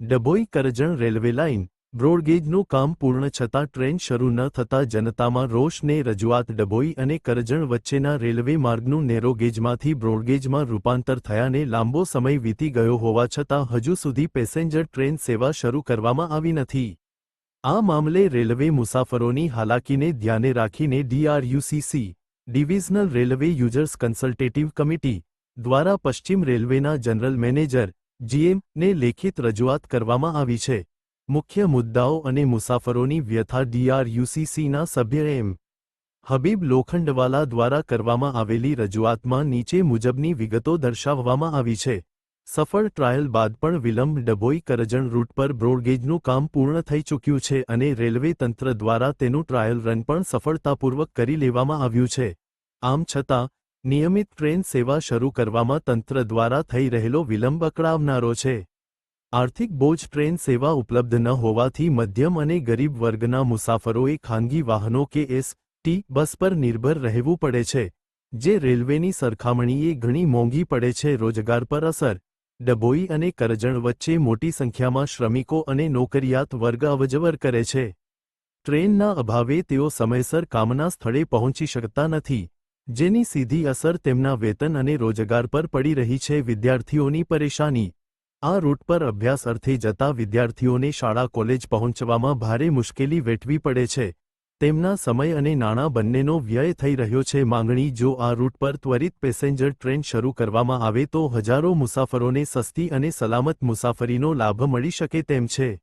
Dabhoi Karjan railway line, બ્રોડગેજનું કામ પૂર્ણ છતાં ટ્રેન શરૂ ન થતાં જનતામાં રોષને રજૂઆત ડભોઈ અને કરજણ વચ્ચેના રેલવે માર્ગનું નેરોગેજમાંથી બ્રોડગેજમાં રૂપાંતર થયાને લાંબો સમય વીતી ગયો હોવા છતાં હજુ સુધી પેસેન્જર ટ્રેન સેવા શરૂ કરવામાં આવી નથી. આ મામલે રેલવે મુસાફરોની હાલાકીને ધ્યાને રાખીને DRUCC, divisional railway users consultative committee, દ્વારા પશ્ચિમ રેલવેના જનરલ મેનેજર જીએમ ને લેખિત રજૂઆત કરવામાં આવી છે. મુખ્ય મુદ્દાઓ અને મુસાફરોની વ્યથા ડીઆરયુસીસીના સભ્ય એમ. હબીબ લોખંડવાલા દ્વારા કરવામાં આવેલી રજૂઆતમાં નીચે મુજબની વિગતો દર્શાવવામાં આવી છે. સફળ ટ્રાયલ બાદ પણ વિલંબ ડભોઈ કરજણ રૂટ પર બ્રોડગેજનું કામ પૂર્ણ થઈ ચૂક્યું છે અને રેલવે તંત્ર દ્વારા તેનું ટ્રાયલ રન પણ સફળતાપૂર્વક કરી લેવામાં આવ્યું છે. આમ છતાં નિયમિત ટ્રેન સેવા શરૂ કરવામાં તંત્ર દ્વારા થઈ રહેલો વિલંબ અકળાવનારો છે. આર્થિક બોજ ટ્રેન સેવા ઉપલબ્ધ ન હોવાથી મધ્યમ અને ગરીબ વર્ગના મુસાફરોએ ખાનગી વાહનો કે એસ, ટી, બસ પર નિર્ભર રહેવું પડે છે, જે રેલવેની સરખામણીએ ઘણી મોંઘી પડે છે, રોજગાર પર અસર, ડભોઈ અને કરજણ વચ્ચે મોટી સંખ્યામાં શ્રમિકો અને નોકરિયાત વર્ગ અવજવર કરે છે. ટ્રેનના અભાવે તેઓ સમયસર કામના સ્થળે પહોંચી શકતા નથી. જેની સીધી અસર તેમના વેતન અને રોજગાર પર પડી રહી છે. વિદ્યાર્થીઓની પરેશાની. આ રૂટ પર અભ્યાસ અર્થે જતા વિદ્યાર્થીઓને શાળા, કોલેજ પહોંચવામાં ભારે મુશ્કેલી વેઠવી પડે છે. તેમના સમય અને નાણાં બંનેનો વ્યય થઈ રહ્યો છે. માંગણી, જો આ રૂટ પર ત્વરિત પેસેન્જર ટ્રેન શરૂ કરવામાં આવે તો હજારો મુસાફરોને સસ્તી અને સલામત મુસાફરીનો લાભ મળી શકે તેમ છે.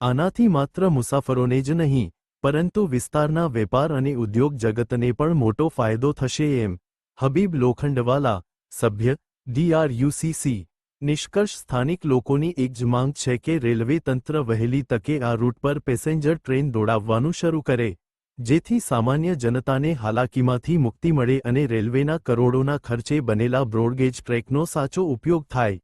આનાથી માત્ર મુસાફરોને જ નહીં પરંતુ વિસ્તારના વેપાર અને ઉદ્યોગ જગતને પણ મોટો ફાયદો થશે એમ હબીબ લોખંડવાલા સભ્ય ડીઆરયુસીસી નિષ્કર્ષ સ્થાનિક લોકોની એક જ માંગ છે કે રેલવે તંત્ર વહેલી તકે આ રૂટ પર પેસેન્જર ટ્રેન દોડાવવાનું શરૂ કરે, જેથી સામાન્ય જનતાને હાલાકીમાંથી મુક્તિ મળે અને રેલવેના કરોડોના ખર્ચે બનેલા બ્રોડગેજ ટ્રેકનો સાચો ઉપયોગ થાય.